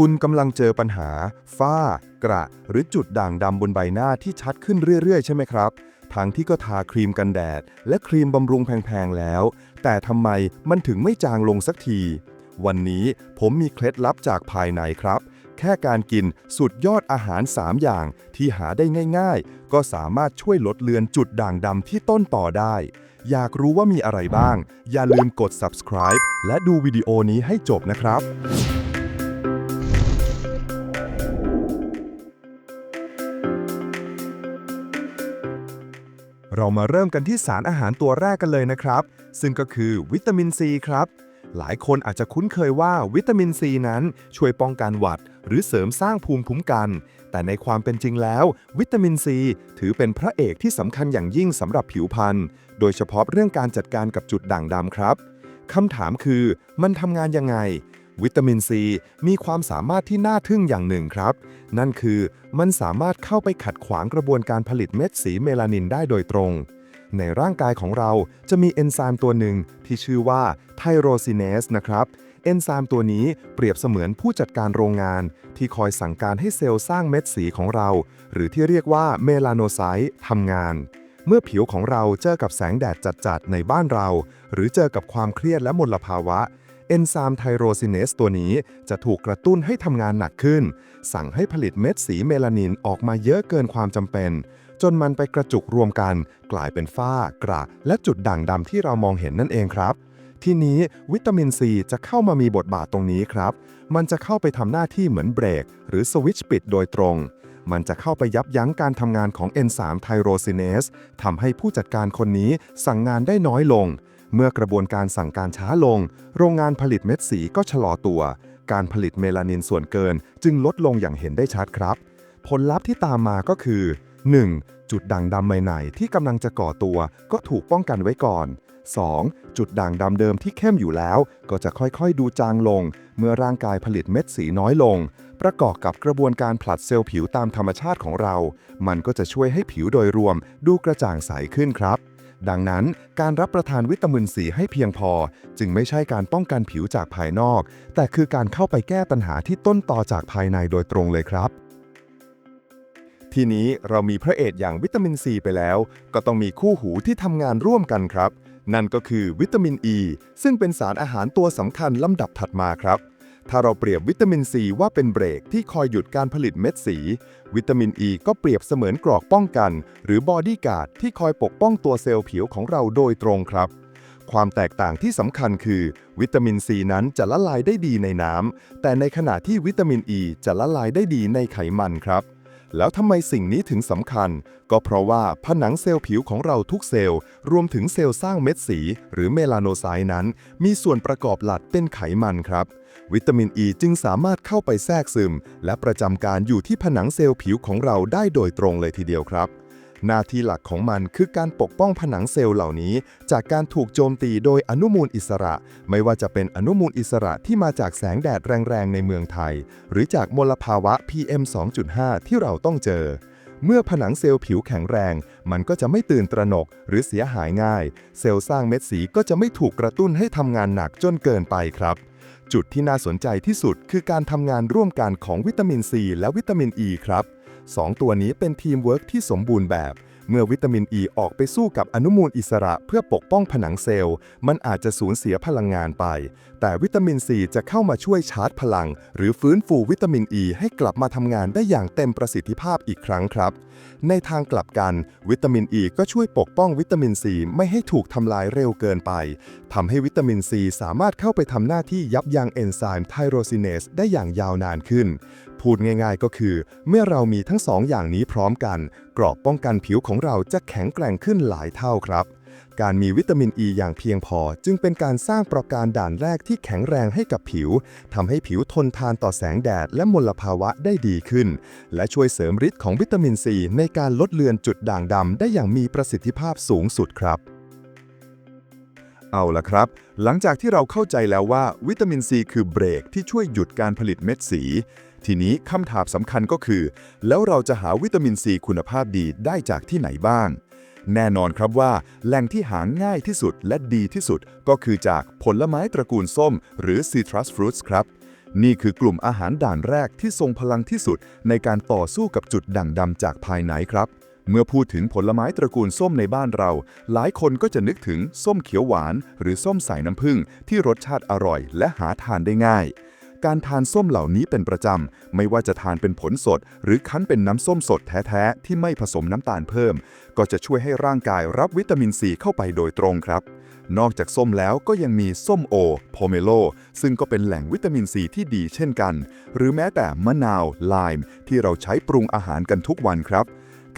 คุณกำลังเจอปัญหา ฝ้า กระ หรือจุดด่างดำบนใบหน้าที่ชัดขึ้นเรื่อย ๆ ใช่ไหมครับทั้งที่ก็ทาครีมกันแดด และครีมบำรุงแพง ๆ แล้ว แต่ทำไมมันถึงไม่จางลงสักที วันนี้ผมมีเคล็ดลับจากภายในครับ แค่การกินสุดยอดอาหาร 3 อย่างที่หาได้ง่าย ๆ ก็สามารถช่วยลดเลือนจุดด่างดำที่ต้นต่อได้ อยากรู้ว่ามีอะไรบ้าง อย่าลืมกด subscribe และดูวิดีโอนี้ให้จบนะครับ เรามาเริ่มกันที่สารอาหารตัวแรกกันเลยนะครับ ซึ่งก็คือวิตามินซีครับ หลายคนอาจจะคุ้นเคยว่าวิตามินซีนั้นช่วยป้องกันหวัด หรือเสริมสร้างภูมิคุ้มกัน แต่ในความเป็นจริงแล้ว วิตามินซีถือเป็นพระเอกที่สำคัญอย่างยิ่งสำหรับผิวพรรณ โดยเฉพาะเรื่องการจัดการกับจุดด่างดำครับคำถามคือมันทำงานยังไง วิตามินซีมีความสามารถที่น่าทึ่งอย่างหนึ่งครับ นั่นคือมันสามารถเข้าไปขัดขวางกระบวนการผลิตเม็ดสีเมลานินได้โดยตรง ในร่างกายของเราจะมีเอนไซม์ตัวหนึ่งที่ชื่อว่าไทโรซินเนสนะครับเอนไซม์ตัวนี้เปรียบเสมือนผู้จัดการโรงงาน ที่คอยสั่งการให้เซลล์สร้างเม็ดสีของเรา หรือที่เรียกว่าเมลาโนไซต์ทำงาน เมื่อผิวของเราเจอกับแสงแดดจัดๆในบ้านเรา หรือเจอกับความเครียดและมลภาวะ อนไซม์ไทโรซินเนสตัวนี้จะถูกกระตุ้นให้ทำงานหนักขึ้น สั่งให้ผลิตเม็ดสีเมลานินออกมาเยอะเกินความจำเป็น จนมันไปกระจุกรวมกัน กลายเป็นฝ้ากระและจุดด่างดำที่เรามองเห็นนั่นเองครับทีนี้วิตามินซีจะเข้ามามีบทบาทตรงนี้ครับ มันจะเข้าไปทำหน้าที่เหมือนเบรก หรือสวิตช์ปิดโดยตรง มันจะเข้าไปยับยั้งการทำงานของเอนไซม์ไทโรซินเนสทำให้ผู้จัดการคนนี้สั่งงานได้น้อยลง เมื่อกระบวนการสั่งการช้าลง โรงงานผลิตเม็ดสีก็ชะลอตัว การผลิตเมลานินส่วนเกิน จึงลดลงอย่างเห็นได้ชัดครับ ผลลัพธ์ที่ตามมาก็คือ 1. จุดด่างดำใหม่ๆที่กำลังจะก่อตัว ก็ถูกป้องกันไว้ก่อน 2. จุดด่างดำเดิมที่เข้มอยู่แล้ว ก็จะค่อยๆ ดูจางลง เมื่อร่างกายผลิตเม็ดสีน้อยลง ประกอบกับกระบวนการผลัดเซลล์ผิวตามธรรมชาติของเรา มันก็จะช่วยให้ผิวโดยรวม ดูกระจ่างใสขึ้นครับ ดังนั้นการรับประทานวิตามินซีให้เพียงพอ จึงไม่ใช่การป้องกันผิวจากภายนอก แต่คือการเข้าไปแก้ปัญหาที่ต้นต่อจากภายในโดยตรงเลยครับ ทีนี้เรามีพระเอกอย่างวิตามินซีไปแล้ว ก็ต้องมีคู่หูที่ทำงานร่วมกันครับ นั่นก็คือวิตามินอ e, ีซึ่งเป็นสารอาหารตัวสำคัญลำดับถัดมาครับ ถ้าเราเปรียบวิตามินซีว่าเป็นเบรกที่คอยหยุดการผลิตเม็ดสี วิตามินอ e ีก็เปรียบเสมือนกรอกป้องกัน หรือบอดี้การ์ดที่คอยปกป้องตัวเซลล์ผิวของเราโดยตรงครับ ความแตกต่างที่สำคัญคือ วิตามินซีนั้นจะละลายได้ดีในน้ำแต่ในขณะที่วิตามินอ e ีจะละลายได้ดีในไขมันครับแล้วทำไมสิ่งนี้ถึงสำคัญ ก็เพราะว่าผนังเซลล์ผิวของเราทุกเซลล์ รวมถึงเซลล์สร้างเม็ดสี หรือเมลาโนไซต์นั้น มีส่วนประกอบหลักเป็นไขมันครับ วิตามินอ e ีจึงสามารถเข้าไปแทรกซึม และประจำการอยู่ที่ผนังเซลล์ผิวของเราได้โดยตรงเลยทีเดียวครับ หน้าที่หลักของมันคือการปกป้องผนังเซลล์เหล่านี้ จากการถูกโจมตีโดยอนุมูลอิสระ ไม่ว่าจะเป็นอนุมูลอิสระที่มาจากแสงแดดแรงๆในเมืองไทย หรือจากมลภาวะ PM 2.5 ที่เราต้องเจอเมื่อผนังเซลล์ผิวแข็งแรง มันก็จะไม่ตื่นตระหนกหรือเสียหายง่าย เซลล์สร้างเม็ดสีก็จะไม่ถูกกระตุ้นให้ทำงานหนักจนเกินไปครับ จุดที่น่าสนใจที่สุดคือการทำงานร่วมกันของวิตามินซีและวิตามินอ e ีครับสองตัวนี้เป็นทีมเวิร์กที่สมบูรณ์แบบ เมื่อวิตามินอ e ีออกไปสู้กับอนุมูลอิสระเพื่อปกป้องผนังเซลล์ มันอาจจะสูญเสียพลังงานไป แต่วิตามินซีจะเข้ามาช่วยชาร์จพลัง หรือฟื้นฟูวิตามินอ e ีให้กลับมาทำงานได้อย่างเต็มประสิทธิภาพอีกครั้งครับ ในทางกลับกัน วิตามินอ e ีก็ช่วยปกป้องวิตามินซีไม่ให้ถูกทำลายเร็วเกินไปทำให้วิตามินซีสามารถเข้าไปทำหน้าที่ยับยั้งเอนไซม์ไทโรซินเนสได้อย่างยาวนานขึ้น พูดง่ายๆก็คือ เมื่อเรามีทั้งสองอย่างนี้พร้อมกัน กรอบป้องกันผิวของเราจะแข็งแกร่งขึ้นหลายเท่าครับ การมีวิตามินอ e ีอย่างเพียงพอ จึงเป็นการสร้างประการด่านแรกที่แข็งแรงให้กับผิวทำให้ผิวทนทานต่อแสงแดดและมลภาวะได้ดีขึ้น และช่วยเสริมฤทธิ์ของวิตามินซีในการลดเลือนจุดด่างดำได้อย่างมีประสิทธิภาพสูงสุดครับเอาละครับ หลังจากที่เราเข้าใจแล้วว่าวิตามินซีคือเบรกที่ช่วยหยุดการผลิตเม็ดสี ทีนี้คำถามสำคัญก็คือ แล้วเราจะหาวิตามินซีคุณภาพดีได้จากที่ไหนบ้าง แน่นอนครับว่า แหล่งที่หาง่ายที่สุดและดีที่สุดก็คือจากผลไม้ตระกูลส้ม หรือ citrus fruits ครับ นี่คือกลุ่มอาหารด่านแรกที่ทรงพลังที่สุด ในการต่อสู้กับจุดด่างดำจากภายในครับเมื่อพูดถึงผลไม้ตระกูลส้มในบ้านเรา หลายคนก็จะนึกถึงส้มเขียวหวาน หรือส้มสายน้ำผึ้งที่รสชาติอร่อยและหาทานได้ง่าย การทานส้มเหล่านี้เป็นประจำ ไม่ว่าจะทานเป็นผลสด หรือคั้นเป็นน้ำส้มสดแท้ๆ ที่ไม่ผสมน้ำตาลเพิ่ม ก็จะช่วยให้ร่างกายรับวิตามินซีเข้าไปโดยตรงครับ นอกจากส้มแล้วก็ยังมีส้มโอโพเมโล ซึ่งก็เป็นแหล่งวิตามินซีที่ดีเช่นกัน หรือแม้แต่มะนาวไลม์ที่เราใช้ปรุงอาหารกันทุกวันครับ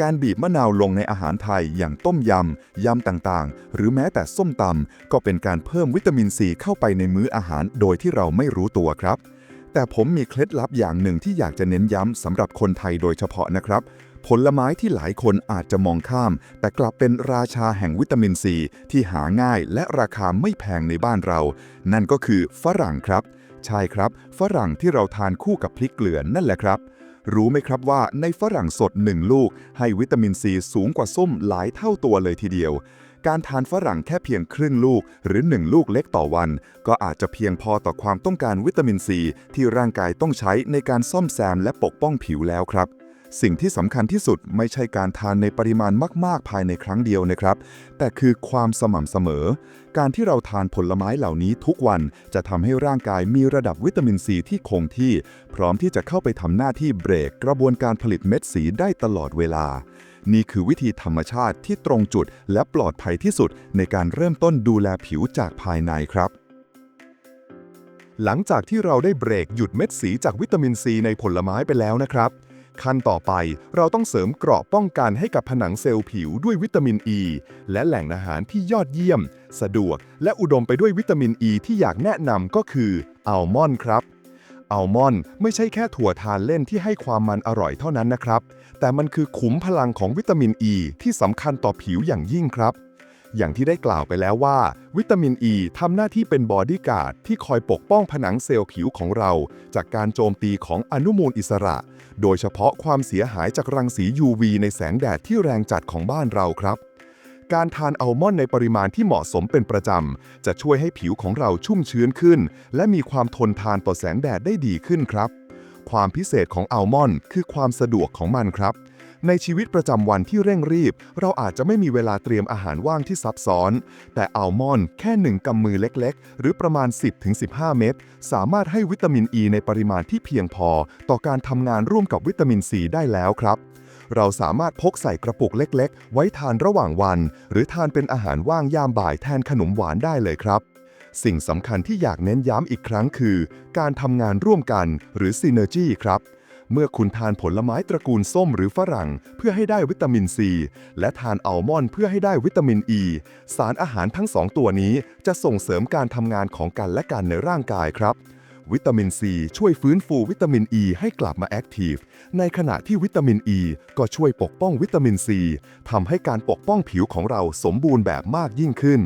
การบีบมะนาวลงในอาหารไทยอย่างต้มยำ ยำต่างๆ หรือแม้แต่ส้มตำก็เป็นการเพิ่มวิตามินซีเข้าไปในมื้ออาหารโดยที่เราไม่รู้ตัวครับ แต่ผมมีเคล็ดลับอย่างหนึ่งที่อยากจะเน้นย้ำสำหรับคนไทยโดยเฉพาะนะครับ ผลไม้ที่หลายคนอาจจะมองข้าม แต่กลับเป็นราชาแห่งวิตามินซีที่หาง่ายและราคาไม่แพงในบ้านเรา นั่นก็คือฝรั่งครับ ใช่ครับ ฝรั่งที่เราทานคู่กับพริกเกลือนั่นแหละครับรู้ไหมครับว่าในฝรั่งสด 1 ลูก ให้วิตามินซีสูงกว่าส้มหลายเท่าตัวเลยทีเดียว การทานฝรั่งแค่เพียงครึ่งลูก หรือ 1 ลูกเล็กต่อวัน ก็อาจจะเพียงพอต่อความต้องการวิตามินซีที่ร่างกายต้องใช้ในการซ่อมแซมและปกป้องผิวแล้วครับสิ่งที่สำคัญที่สุดไม่ใช่การทานในปริมาณมากๆ ภายในครั้งเดียวนะครับ แต่คือความสม่ำเสมอ การที่เราทานผลไม้เหล่านี้ทุกวันจะทำให้ร่างกายมีระดับวิตามินซีที่คงที่ พร้อมที่จะเข้าไปทำหน้าที่เบรกกระบวนการผลิตเม็ดสีได้ตลอดเวลา นี่คือวิธีธรรมชาติที่ตรงจุดและปลอดภัยที่สุดในการเริ่มต้นดูแลผิวจากภายในครับ หลังจากที่เราได้เบรกหยุดเม็ดสีจากวิตามินซีในผลไม้ไปแล้วนะครับ ขั้นต่อไปเราต้องเสริมเกราะป้องกันให้กับผนังเซลล์ผิวด้วยวิตามินอ e, ีและแหล่งอาหารที่ยอดเยี่ยม สะดวก และอุดมไปด้วยวิตามินอ e ีที่อยากแนะนำก็คืออัลมอนด์ครับ อัลมอนด์ไม่ใช่แค่ถั่วทานเล่นที่ให้ความมันอร่อยเท่านั้นนะครับ แต่มันคือขุมพลังของวิตามินอ e ีที่สำคัญต่อผิวอย่างยิ่งครับ อย่างที่ได้กล่าวไปแล้วว่า วิตามินอ e ีทำหน้าที่เป็นบอดี้การ์ดที่คอยปกป้องผนังเซลล์ผิวของเรา จากการโจมตีของอนุมูลอิสระ โดยเฉพาะความเสียหายจากรังสี UV ในแสงแดดที่แรงจัดของบ้านเราครับ การทานอัลมอนด์ในปริมาณที่เหมาะสมเป็นประจำ จะช่วยให้ผิวของเราชุ่มชื้นขึ้น และมีความทนทานต่อแสงแดดได้ดีขึ้นครับ ความพิเศษของอัลมอนด์คือความสะดวกของมันครับ ในชีวิตประจำวันที่เร่งรีบ เราอาจจะไม่มีเวลาเตรียมอาหารว่างที่ซับซ้อน แต่อัลมอนด์แค่หนึ่งกำมือเล็กๆ หรือประมาณ 10-15 เม็ดสามารถให้วิตามินอ e ีในปริมาณที่เพียงพอ ต่อการทำงานร่วมกับวิตามินซีได้แล้วครับ เราสามารถพกใส่กระปุกเล็ก ๆ ไว้ทานระหว่างวัน หรือทานเป็นอาหารว่างยามบ่ายแทนขนมหวานได้เลยครับ สิ่งสำคัญที่อยากเน้นย้ำอีกครั้งคือ การทำงานร่วมกันหรือ Synergy ครับเมื่อคุณทานผลไม้ตระกูลส้มหรือฝรั่ง เพื่อให้ได้วิตามินซี และทานอัลมอนด์เพื่อให้ได้วิตามินอ e, ีสารอาหารทั้งสองตัวนี้จะส่งเสริมการทำงานของกันและกันในร่างกายครับ วิตามินซีช่วยฟื้นฟูวิตามินอ e ีให้กลับมาแอคทีฟ ในขณะที่วิตามินอ e ีก็ช่วยปกป้องวิตามินซีทำให้การปกป้องผิวของเราสมบูรณ์แบบมากยิ่งขึ้น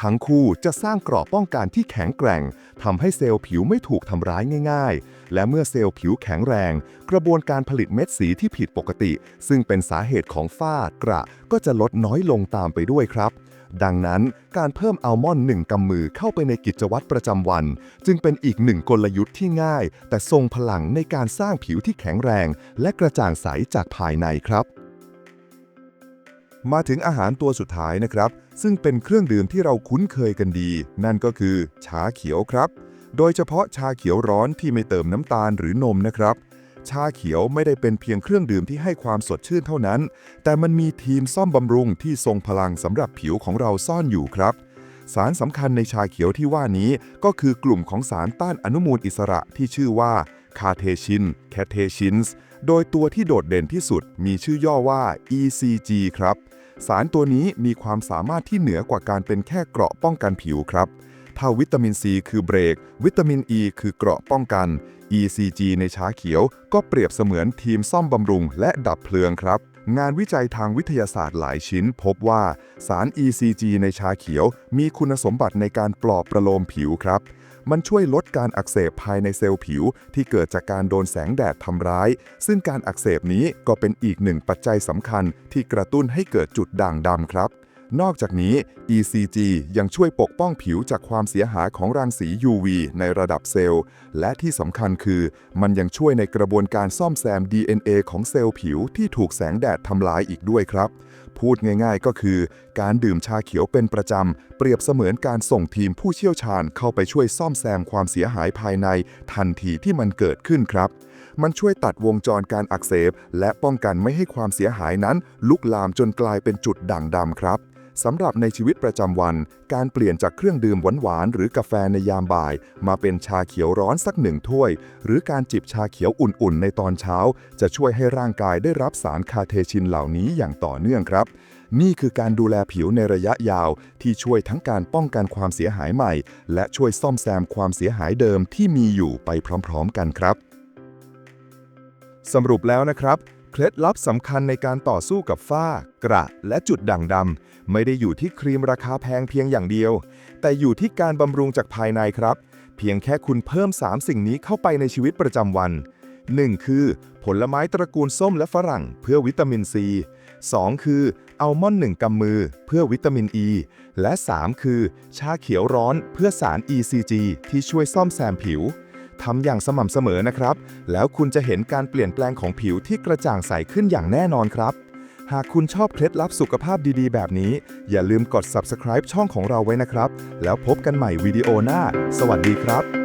ทั้งคู่จะสร้างกราะป้องกันที่แข็งแกร่งทำให้เซลล์ผิวไม่ถูกทำร้ายง่าย ๆ และเมื่อเซลล์ผิวแข็งแรง กระบวนการผลิตเม็ดสีที่ผิดปกติ ซึ่งเป็นสาเหตุของฝ้ากระก็จะลดน้อยลงตามไปด้วยครับ ดังนั้นการเพิ่มอัลมอนด์หนึ่งกำมือเข้าไปในกิจวัตรประจำวัน จึงเป็นอีกหนึ่งกลยุทธ์ที่ง่าย แต่ทรงพลังในการสร้างผิวที่แข็งแรง และกระจ่างใสจากภายในครับ มาถึงอาหารตัวสุดท้ายนะครับ ซึ่งเป็นเครื่องดื่มที่เราคุ้นเคยกันดี นั่นก็คือชาเขียวครับ โดยเฉพาะชาเขียวร้อนที่ไม่เติมน้ำตาลหรือนมนะครับ ชาเขียวไม่ได้เป็นเพียงเครื่องดื่มที่ให้ความสดชื่นเท่านั้น แต่มันมีทีมซ่อมบำรุงที่ทรงพลังสำหรับผิวของเราซ่อนอยู่ครับ สารสำคัญในชาเขียวที่ว่านี้ก็คือกลุ่มของสารต้านอนุมูลอิสระที่ชื่อว่าคาเทชินแคเทชินส์โดยตัวที่โดดเด่นที่สุดมีชื่อย่อว่า ECG ครับ สารตัวนี้มีความสามารถที่เหนือกว่าการเป็นแค่เกราะป้องกันผิวครับ ถ้าวิตามินซีคือเบรก วิตามินอ e ีคือเกราะป้องกัน ECG ในชาเขียวก็เปรียบเสมือนทีมซ่อมบำรุงและดับเพลิงครับ งานวิจัยทางวิทยาศาสตร์หลายชิ้น พบว่าสาร ECG ในชาเขียว มีคุณสมบัติในการปลอบประโลมผิวครับ มันช่วยลดการอักเสบภายในเซลล์ผิว ที่เกิดจากการโดนแสงแดดทำร้าย ซึ่งการอักเสบนี้ก็เป็นอีกหนึ่งปัจจัยสำคัญที่กระตุ้นให้เกิดจุดด่างดำครับ นอกจากนี้ ECG ยังช่วยปกป้องผิวจากความเสียหายของรังสี UV ในระดับเซลล์ และที่สำคัญคือ มันยังช่วยในกระบวนการซ่อมแซม DNA ของเซลล์ผิวที่ถูกแสงแดดทำลายอีกด้วยครับ พูดง่ายๆก็คือ การดื่มชาเขียวเป็นประจำ เปรียบเสมือนการส่งทีมผู้เชี่ยวชาญเข้าไปช่วยซ่อมแซมความเสียหายภายใน ทันทีที่มันเกิดขึ้นครับมันช่วยตัดวงจรการอักเสบ และป้องกันไม่ให้ความเสียหายนั้น ลุกลามจนกลายเป็นจุดด่างดำครับ สำหรับในชีวิตประจำวัน การเปลี่ยนจากเครื่องดื่มหวานๆหรือกาแฟในยามบ่าย มาเป็นชาเขียวร้อนสักหนึ่งถ้วย หรือการจิบชาเขียวอุ่นๆ ในตอนเช้า จะช่วยให้ร่างกายได้รับสารคาเทชินเหล่านี้อย่างต่อเนื่องครับนี่คือการดูแลผิวในระยะยาว ที่ช่วยทั้งการป้องกันความเสียหายใหม่ และช่วยซ่อมแซมความเสียหายเดิมที่มีอยู่ไปพร้อม ๆ กันครับ สรุปแล้วนะครับ เคล็ดลับสำคัญในการต่อสู้กับฝ้า กระ และจุดด่างดำไม่ได้อยู่ที่ครีมราคาแพงเพียงอย่างเดียว แต่อยู่ที่การบำรุงจากภายในครับ เพียงแค่คุณเพิ่ม 3 สิ่งนี้เข้าไปในชีวิตประจำวัน 1. คือ ผลไม้ตระกูลส้มและฝรั่ง เพื่อวิตามินซี 2. คืออัลมอนด์หนึ่งกำมือ เพื่อวิตามินอ e, ีและ 3 คือ ชาเขียวร้อน เพื่อสาร ECG ที่ช่วยซ่อมแซมผิว ทำอย่างสม่ำเสมอนะครับ แล้วคุณจะเห็นการเปลี่ยนแปลงของผิวที่กระจ่างใสขึ้นอย่างแน่นอนครับ หากคุณชอบเคล็ดลับสุขภาพดีๆ แบบนี้ อย่าลืมกด subscribe ช่องของเราไว้นะครับ แล้วพบกันใหม่วิดีโอหน้า สวัสดีครับ